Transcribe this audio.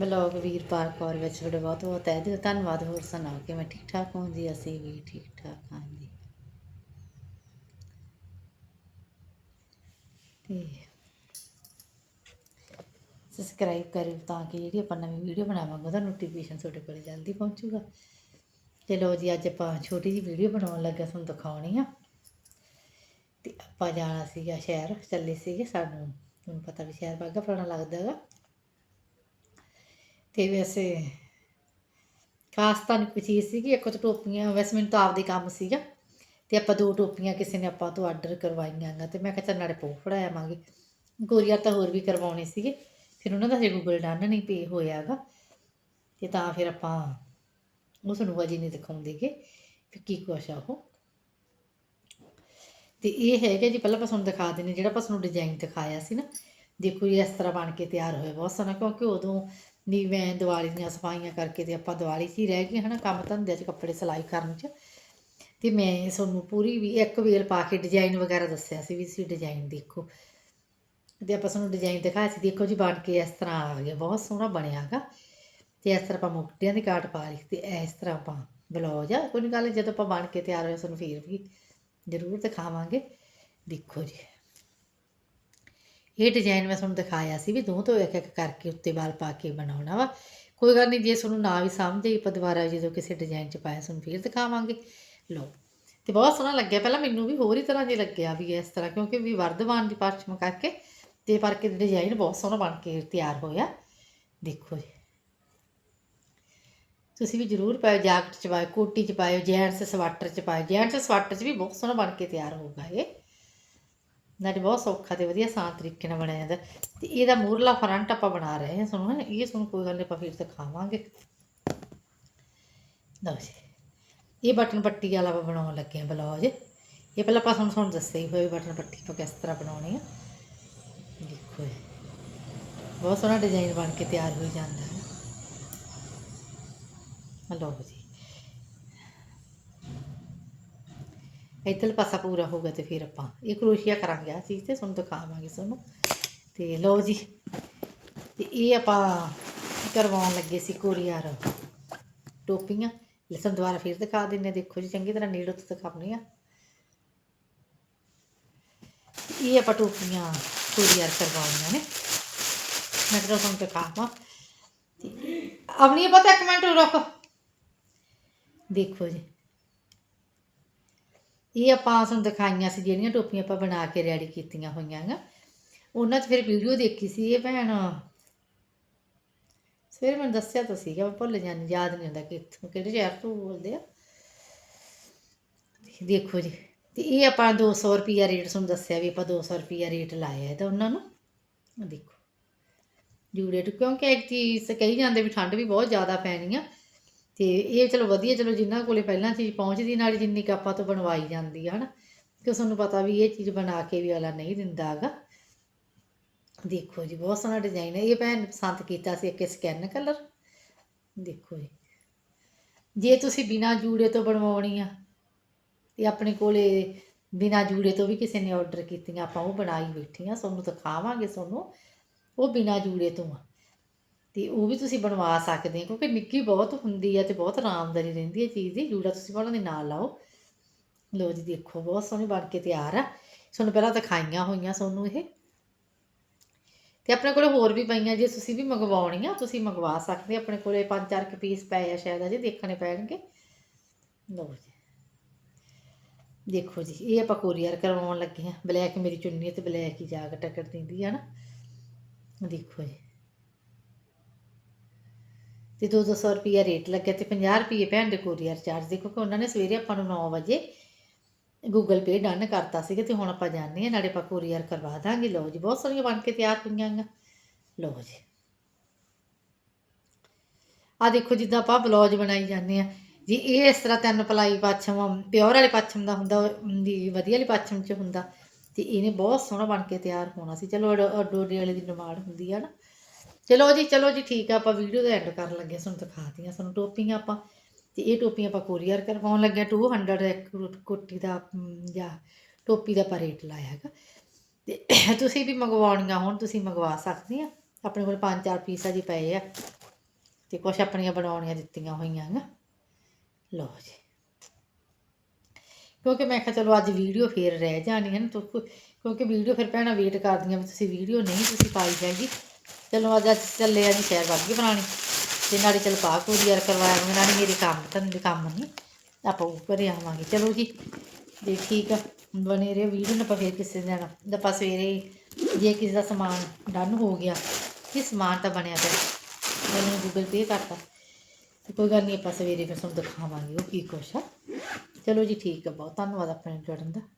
Blog Veerpal Kaur ਵਿੱਚ ਤੁਹਾਡਾ ਬਹੁਤ ਬਹੁਤ ਤਹਿ ਦਿਲ ਧੰਨਵਾਦ। ਹੋਰ ਸੁਣਾਓ ਕਿ ਮੈਂ ਠੀਕ ਠਾਕ ਹਾਂ ਜੀ? ਅਸੀਂ ਵੀ ਠੀਕ ਠਾਕ ਹਾਂ ਜੀ। ਤੇ ਸਬਸਕ੍ਰਾਈਬ ਕਰਿਓ ਤਾਂ ਕਿ ਜਿਹੜੀ ਆਪਾਂ ਨਵੀਂ ਵੀਡੀਓ ਬਣਾਵਾਂਗੇ, ਉਹਦਾ ਨੋਟੀਫਿਕੇਸ਼ਨ ਤੁਹਾਡੇ ਕੋਲ ਜਲਦੀ ਪਹੁੰਚੂਗਾ। ਤੇ ਲੋ ਜੀ, ਅੱਜ ਆਪਾਂ ਛੋਟੀ ਜਿਹੀ ਵੀਡੀਓ ਬਣਾਉਣ ਲੱਗੇ ਤੁਹਾਨੂੰ ਦਿਖਾਉਣੀ ਆ। ਤੇ ਆਪਾਂ ਜਾਣਾ ਸੀਗਾ ਸ਼ਹਿਰ, ਚੱਲੇ ਸੀਗੇ ਸਾਨੂੰ, ਤੁਹਾਨੂੰ ਪਤਾ ਵੀ ਸ਼ਹਿਰ ਬਾਗਾ ਪੁਰਾਣਾ ਲੱਗਦਾ ਹੈਗਾ। ਤੇ ਵੈਸੇ ਖਾਸ ਤਾਂ ਨਹੀਂ ਕੋਈ ਚੀਜ਼ ਸੀਗੀ, ਇੱਕ ਤਾਂ ਟੋਪੀਆਂ, ਵੈਸੇ ਮੈਨੂੰ ਤਾਂ ਆਪਦੇ ਕੰਮ ਸੀਗਾ ਤੇ ਆਪਾਂ ਦੋ ਟੋਪੀਆਂ ਕਿਸੇ ਨੇ ਆਪਾਂ ਤੋਂ ਆਰਡਰ ਕਰਵਾਈਆਂ ਗਾ ਤੇ ਮੈਂ ਕਿਹਾ ਚੱਲ ਨਾਲੇ ਪੋ ਫੜਾਇਆਵਾਂਗੇ ਕੋਰੀਅਰ ਤਾਂ ਹੋਰ ਵੀ ਕਰਵਾਉਣੇ ਸੀਗੇ, ਫਿਰ ਉਹਨਾਂ ਦਾ ਹਜੇ ਗੂਗਲ ਡਨ ਨਹੀਂ ਪੇ ਹੋਇਆਗਾ ਤੇ ਤਾਂ ਫਿਰ ਆਪਾਂ ਉਸ ਨੂੰ ਅਜੇ ਨਹੀਂ ਦਿਖਾਉਂਦੇਗੇ ਫਿਰ ਕੀ ਕੁਛ ਆ ਉਹ। ਤੇ ਇਹ ਹੈਗਾ ਜੀ, ਪਹਿਲਾਂ ਆਪਾਂ ਤੁਹਾਨੂੰ ਦਿਖਾ ਦਿੰਦੇ ਜਿਹੜਾ ਆਪਾਂ ਤੁਹਾਨੂੰ ਡਿਜ਼ਾਈਨ ਦਿਖਾਇਆ ਸੀ ਨਾ, ਦੇਖੋ ਜੀ, ਇਸ ਤਰ੍ਹਾਂ ਬਣ ਕੇ ਤਿਆਰ ਹੋਇਆ ਬਹੁਤ ਸੋਹਣਾ, ਕਿਉਂਕਿ ਉਦੋਂ ਨਹੀਂ ਮੈਂ ਦੀਵਾਲੀ ਦੀਆਂ ਸਫਾਈਆਂ ਕਰਕੇ ਤੇ ਆਪਾਂ ਦੀਵਾਲੀ 'ਚ ਹੀ ਰਹਿ ਗਏ ਹਨਾ, ਕੰਮ ਧੰਦੇ 'ਚ, ਕੱਪੜੇ ਸਿਲਾਈ ਕਰਨ 'ਚ। ਤੇ ਮੈਂ ਤੁਹਾਨੂੰ ਪੂਰੀ ਵੀ ਇੱਕ ਵੇਲ ਪਾ ਕੇ ਡਿਜ਼ਾਈਨ ਵਗੈਰਾ ਦੱਸਿਆ ਸੀ ਵੀ ਸੀ ਡਿਜ਼ਾਈਨ ਦੇਖੋ। ਤੇ ਆਪਾਂ ਤੁਹਾਨੂੰ ਡਿਜ਼ਾਈਨ ਦਿਖਾਇਆ ਸੀ, ਦੇਖੋ ਜੀ ਬਣ ਕੇ ਇਸ ਤਰ੍ਹਾਂ ਆ ਗਿਆ, ਬਹੁਤ ਸੋਹਣਾ ਬਣਿਆਗਾ ਤੇ ਇਸ ਤਰ੍ਹਾਂ ਆਪਾਂ ਮੁਕਟਿਆਂ ਦੀ ਕਾਟ ਪਾ ਲਈ ਤੇ ਇਸ ਤਰ੍ਹਾਂ ਆਪਾਂ ਬਲੌਜ ਆ, ਕੋਈ ਨਹੀਂ ਗੱਲ ਜਦੋਂ ਆਪਾਂ ਬਣ ਕੇ ਤਿਆਰ ਹੋਏ ਤੁਹਾਨੂੰ ਫੇਰ ਵੀ ਜ਼ਰੂਰ ਦਿਖਾਵਾਂਗੇ। ਦੇਖੋ ਜੀ। ਇਹ ਡਿਜ਼ਾਈਨ ਮੈਂ ਤੁਹਾਨੂੰ ਦਿਖਾਇਆ ਸੀ ਵੀ ਦੋ ਤੋਂ ਇੱਕ ਇੱਕ ਕਰਕੇ ਉੱਤੇ ਵਾਲ ਪਾ ਕੇ ਬਣਾਉਣਾ ਵਾ। ਕੋਈ ਗੱਲ ਨਹੀਂ, ਜੇ ਤੁਹਾਨੂੰ ਨਾ ਵੀ ਸਮਝ ਆਈ, ਆਪਾਂ ਦੁਬਾਰਾ ਜਦੋਂ ਕਿਸੇ ਡਿਜ਼ਾਈਨ 'ਚ ਪਾਇਆ ਤੁਹਾਨੂੰ ਫਿਰ ਦਿਖਾਵਾਂਗੇ। ਲਓ, ਤੇ ਬਹੁਤ ਸੋਹਣਾ ਲੱਗਿਆ। ਪਹਿਲਾਂ ਮੈਨੂੰ ਵੀ ਹੋਰ ਹੀ ਤਰ੍ਹਾਂ ਜਿਹਾ ਲੱਗਿਆ ਵੀ ਇਸ ਤਰ੍ਹਾਂ, ਕਿਉਂਕਿ ਵੀ ਵਰਧਮਾਨ ਦੀ ਪਰਚਮ ਕਰਕੇ ਤੇ ਪਰ ਕੇ ਡਿਜ਼ਾਈਨ ਬਹੁਤ ਸੋਹਣਾ ਬਣ ਕੇ ਤਿਆਰ ਹੋਇਆ। ਦੇਖੋ ਜੀ। ਤੁਸੀਂ ਵੀ ਜ਼ਰੂਰ ਪਾਇਓ, ਜੈਕਟ ਚ ਪਾਇਓ, ਕੋਟੀ ਚ ਪਾਇਓ, ਜੈਂਟਸ ਸਵਾਟਰ ਚ ਪਾਇਓ। ਜੈਂਟਸ ਸਵਾਟਰ ਚ ਵੀ ਬਹੁਤ ਸੋਹਣਾ ਬਣ ਕੇ ਤਿਆਰ ਹੋਊਗਾ ਇਹ। ਨਾਲੇ ਬਹੁਤ ਸੌਖਾ ਤੇ ਵਧੀਆ ਆਸਾਨ ਤਰੀਕੇ ਨਾਲ ਬਣਿਆ ਜਾਂਦਾ। ਤੇ ਇਹਦਾ ਮੂਰਲਾ ਫਰੰਟ ਆਪਾਂ ਬਣਾ ਰਹੇ ਹਾਂ ਸੁਣੋ, ਇਹ ਸੁਣ ਕੋਈ ਗੱਲ ਨਹੀਂ ਆਪਾਂ ਫਿਰ ਦਿਖਾਵਾਂਗੇ। ਲਓ ਜੀ, ਇਹ ਬਟਨ ਪੱਟੀ ਵਾਲਾ ਆਪਾਂ ਬਣਾਉਣ ਲੱਗੇ ਹਾਂ ਬਲੌਜ। ਇਹ ਪਹਿਲਾਂ ਆਪਾਂ ਤੁਹਾਨੂੰ ਤੁਹਾਨੂੰ ਦੱਸਿਆ ਹੀ ਹੋਇਆ ਵੀ ਬਟਨ ਪੱਟੀ ਆਪਾਂ ਕਿਸ ਤਰ੍ਹਾਂ ਬਣਾਉਣੀ ਆ। ਦੇਖੋ ਇਹ, ਬਹੁਤ ਸੋਹਣਾ ਡਿਜ਼ਾਈਨ ਬਣ ਕੇ ਤਿਆਰ ਹੋ ਜਾਂਦਾ ਹੈ। ਲਓ ਜੀ। ਇੱਧਰ ਪਾਸਾ ਪੂਰਾ ਹੋਊਗਾ ਤੇ ਫਿਰ ਆਪਾਂ ਇਹ ਕਰੋਸ਼ੀਆ ਕਰਾਂਗੇ ਆ ਚੀਜ਼ ਤੇ, ਤੁਹਾਨੂੰ ਦਿਖਾਵਾਂਗੇ ਤੁਹਾਨੂੰ। ਤੇ ਲਓ ਜੀ, ਤੇ ਇਹ ਆਪਾਂ ਕਰਵਾਉਣ ਲੱਗੇ ਸੀ ਕੋਰੀਅਰ ਟੋਪੀਆਂ। ਲਸਣ ਦੁਬਾਰਾ ਫਿਰ ਦਿਖਾ ਦਿੰਨੇ ਦੇਖੋ ਜੀ, ਚੰਗੀ ਤਰ੍ਹਾਂ ਨੀੜ ਉੱਤੇ ਦਿਖਾਉਣੀ ਆ ਇਹ ਆਪਾਂ ਟੋਪੀਆਂ ਕੋਰੀਅਰ ਕਰਵਾਉਣੀਆਂ ਨੇ। ਮੈਂ ਕਿਹਾ ਤੁਹਾਨੂੰ ਦਿਖਾਵਾਂ। ਆਪਣੀ ਪਤਾ ਇੱਕ ਮਿੰਟ ਰੁਕ। ਦੇਖੋ ਜੀ ਇਹ ਆਪਾਂ ਤੁਹਾਨੂੰ ਦਿਖਾਈਆਂ ਸੀ ਜਿਹੜੀਆਂ ਟੋਪੀਆਂ ਆਪਾਂ ਬਣਾ ਕੇ ਰੈਡੀ ਕੀਤੀਆਂ ਹੋਈਆਂ ਗਾ। ਉਹਨਾਂ 'ਚ ਫਿਰ ਵੀਡੀਓ ਦੇਖੀ ਸੀ ਇਹ ਭੈਣ। ਫਿਰ ਮੈਨੂੰ ਦੱਸਿਆ ਤਾਂ ਸੀਗਾ, ਮੈਂ ਭੁੱਲ ਜਾਂਦੀ, ਯਾਦ ਨਹੀਂ ਹੁੰਦਾ ਕਿ ਇੱਥੋਂ ਕਿਹੜੇ ਸ਼ਹਿਰ ਤੋਂ ਬੋਲਦੇ ਆ। ਦੇਖੋ ਜੀ, ਤੇ ਇਹ ਆਪਾਂ 200 ਰੁਪਿਆ ਰੇਟ ਤੁਹਾਨੂੰ ਦੱਸਿਆ ਵੀ ਆਪਾਂ 200 ਰੁਪਿਆ ਰੇਟ ਲਾਇਆ ਤਾਂ ਉਹਨਾਂ ਨੂੰ। ਦੇਖੋ, ਜੂੜੇ ਟੂ ਕਿਉਂਕਿ ਇੱਕ ਚੀਜ਼ ਕਹੀ ਜਾਂਦੇ ਵੀ ਠੰਡ ਵੀ ਬਹੁਤ ਜ਼ਿਆਦਾ ਪੈਣੀ ਆ। ਤੇ ਇਹ ਚਲੋ ਵਧੀਆ, ਚਲੋ ਜਿਨ੍ਹਾਂ ਕੋਲੇ ਪਹਿਲਾਂ ਚੀਜ਼ ਪਹੁੰਚਦੀ, ਨਾਲ ਜਿੰਨੀ ਕੁ ਆਪਾਂ ਤੋਂ ਬਣਵਾਈ ਜਾਂਦੀ ਆ, ਹਨਾ। ਕਿ ਤੁਹਾਨੂੰ ਪਤਾ ਵੀ ਇਹ ਚੀਜ਼ ਬਣਾ ਕੇ ਵੀ ਵਾਲਾ ਨਹੀਂ ਦਿੰਦਾ ਹੈਗਾ। ਦੇਖੋ ਜੀ, ਬਹੁਤ ਸੋਹਣਾ ਡਿਜ਼ਾਈਨ ਹੈ। ਇਹ ਭੈਣ ਪਸੰਦ ਕੀਤਾ ਸੀ ਇੱਕ ਸਕੈਨ ਕਲਰ ਦੇਖੋ ਜੀ। ਜੇ ਤੁਸੀਂ ਬਿਨਾ ਜੂੜੇ ਤੋਂ ਬਣਵਾਉਣੀ ਆ, ਤੇ ਆਪਣੇ ਕੋਲੇ ਬਿਨਾ ਜੂੜੇ ਤੋਂ ਵੀ ਕਿਸੇ ਨੇ ਆਰਡਰ ਕੀਤੀਆਂ, ਆਪਾਂ ਉਹ ਬਣਾਈ ਬੈਠੀਆਂ, ਤੁਹਾਨੂੰ ਦਿਖਾਵਾਂਗੇ ਤੁਹਾਨੂੰ। ਉਹ ਬਿਨਾ ਜੂੜੇ ਤੋਂ ਆ। ਤੇ ਉਹ ਵੀ ਤੁਸੀਂ ਬਣਵਾ ਸਕਦੇ ਹੋ, ਕਿਉਂਕਿ ਨਿੱਕੀ ਬਹੁਤ ਹੁੰਦੀ ਹੈ ਤੇ ਬਹੁਤ ਆਰਾਮਦਾਰੀ ਰਹਿੰਦੀ ਹੈ ਚੀਜ਼ ਦੀ। ਜੂੜਾ ਤੁਸੀਂ ਉਹਨਾਂ ਦੇ ਨਾਲ ਲਾਓ। ਲੋ ਜੀ, ਦੇਖੋ, ਬਹੁਤ ਸੋਹਣੀ ਬਣ ਕੇ ਤਿਆਰ ਆ। ਤੁਹਾਨੂੰ ਪਹਿਲਾਂ ਦਿਖਾਈਆਂ ਹੋਈਆਂ ਤੁਹਾਨੂੰ ਇਹ। ਤੇ ਆਪਣੇ ਕੋਲੇ ਹੋਰ ਵੀ ਪਈਆਂ, ਜੇ ਤੁਸੀਂ ਵੀ ਮੰਗਵਾਉਣੀ ਆ ਤੁਸੀਂ ਮੰਗਵਾ ਸਕਦੇ ਆਪਣੇ ਕੋਲੇ ਪੰਜ ਚਾਰ ਕੁ ਪੀਸ ਪਏ ਆ, ਸ਼ਾਇਦ ਅਜੇ ਦੇਖਣੇ ਪੈਣਗੇ। ਲਓ ਜੀ। ਦੇਖੋ ਜੀ, ਇਹ ਆਪਾਂ ਕੋਰੀਅਰ ਕਰਵਾਉਣ ਲੱਗੇ ਆ। ਬਲੈਕ ਮੇਰੀ ਚੁੰਨੀ ਹੈ ਤੇ ਬਲੈਕ ਹੀ ਜਾਗ ਟਕਰ ਦਿੰਦੀ ਆ ਨਾ। ਦੇਖੋ ਜੀ। ਤੇ 200 ਰੁਪਿਆ ਰੇਟ ਲੱਗਿਆ ਤੇ 50 ਰੁਪਏ ਭੈਣ ਦੇ ਕੋਰੀਅਰ ਚਾਰਜ। ਦੇਖੋ ਕਿ ਉਹਨਾਂ ਨੇ ਸਵੇਰੇ ਆਪਾਂ ਨੂੰ 9 ਵਜੇ ਗੂਗਲ ਪੇ ਡਨ ਕਰਤਾ ਸੀਗਾ ਤੇ ਹੁਣ ਆਪਾਂ ਜਾਣੇ ਆ ਨਾਲੇ ਆਪਾਂ ਕੋਰੀਅਰ ਕਰਵਾ ਦਾਂਗੇ। ਲਓ ਜੀ, ਬਹੁਤ ਸਾਰੀਆਂ ਬਣ ਕੇ ਤਿਆਰ ਹੋਈਆਂ ਗਾ ਲਓ ਜੀ। ਆ ਦੇਖੋ ਜਿੱਦਾਂ ਆਪਾਂ ਬਲੌਜ ਬਣਾਈ ਜਾਂਦੇ ਆ ਜੀ, ਇਹ ਇਸ ਤਰ੍ਹਾਂ ਤਿੰਨ ਪਲਾਈ ਪੱਛਮ, ਪਿਓਰ ਵਾਲੇ ਪੱਛਮ ਦਾ ਹੁੰਦਾ, ਦੀ ਵਧੀਆ ਵਾਲੀ ਪੱਛਮ ਚ ਹੁੰਦਾ। ਤੇ ਇਹਨੇ ਬਹੁਤ ਸੋਹਣਾ ਬਣ ਕੇ ਤਿਆਰ ਹੋਣਾ ਸੀ। ਚਲੋ ਡੋਡੇ ਵਾਲੇ ਦੀ ਡਿਮਾਂਡ ਹੁੰਦੀ ਆ ਨਾ। ਚਲੋ ਜੀ ਚਲੋ ਜੀ ਠੀਕ ਆ ਆਪਾਂ ਵੀਡੀਓ ਦਾ ਐਂਡ ਕਰਨ ਲੱਗੇ ਹਾਂ, ਤੁਹਾਨੂੰ ਦਿਖਾਤੀਆਂ ਸਾਨੂੰ ਟੋਪੀਆਂ ਆਪਾਂ। ਤੇ ਇਹ ਟੋਪੀਆਂ ਆਪਾਂ ਕੋਰੀਅਰ ਕਰਵਾਉਣ ਲੱਗੇ ਹਾਂ। 200 ਇੱਕ ਕੋਟੀ ਦਾ ਜਾਂ ਟੋਪੀ ਦਾ ਆਪਾਂ ਰੇਟ ਲਾਇਆ ਹੈਗਾ। ਤੇ ਤੁਸੀਂ ਵੀ ਮੰਗਵਾਉਣੀਆਂ ਹੋਣ ਤੁਸੀਂ ਮੰਗਵਾ ਸਕਦੇ ਆ। ਆਪਣੇ ਕੋਲ ਪੰਜ ਚਾਰ ਪੀਸ ਜੀ ਪਏ ਆ। ਤੇ ਕੁਛ ਆਪਣੀਆਂ ਬਣਾਉਣੀਆਂ ਦਿੱਤੀਆਂ ਹੋਈਆਂ ਹਨ ਲਓ ਜੀ। ਕਿਉਂਕਿ ਮੈਂ ਕਿਹਾ ਚਲੋ ਅੱਜ ਵੀਡੀਓ ਫੇਰ ਰਹਿ ਜਾਣੀ ਹੈ ਨਾ ਕਿਉਂਕਿ ਵੀਡੀਓ ਫਿਰ ਭੈਣਾਂ ਵੇਟ ਕਰਦੀਆਂ ਵੀ ਤੁਸੀਂ ਵੀਡੀਓ ਨਹੀਂ ਤੁਸੀਂ ਪਾਈ ਹੈਗੀ। ਚਲੋ ਅੱਜ ਅੱਜ ਚੱਲੇ ਆ ਜੀ ਸ਼ਹਿਰ ਗਈ ਬਣਾਉਣੀ। ਤੇ ਨਾਲੇ ਚਲ ਪਾ ਕੋਰੀਅਰ ਕਰਵਾਇਆ ਮੈਂ ਨਾਲੇ ਮੇਰੇ ਕੰਮ ਧੰਦੇ ਕੰਮ ਨਹੀਂ। ਆਪਾਂ ਉਹ ਘਰੇ ਆਵਾਂਗੇ। ਚਲੋ ਜੀ ਦੇ ਠੀਕ ਆ, ਬਣੇ ਰਹੋ ਵੀਡੀਓ ਨਾ ਆਪਾਂ ਫੇਰ ਕਿਸੇ ਦਿਨ। ਆਪਾਂ ਸਵੇਰੇ ਜੇ ਕਿਸੇ ਦਾ ਸਮਾਨ ਡਨ ਹੋ ਗਿਆ ਕਿ ਸਮਾਨ ਤਾਂ ਬਣਿਆ ਪਿਆ, ਮੈਨੂੰ ਗੂਗਲ ਪੇ ਕਰਤਾ। ਤੇ ਕੋਈ ਗੱਲ ਨਹੀਂ, ਆਪਾਂ ਸਵੇਰੇ ਫਿਰ ਤੁਹਾਨੂੰ ਦਿਖਾਵਾਂਗੇ, ਉਹ ਕੀ ਕੁਛ ਆ। ਚਲੋ ਜੀ, ਠੀਕ ਆ, ਬਹੁਤ ਧੰਨਵਾਦ ਆਪਣੇ ਜੁੜਨ ਦਾ।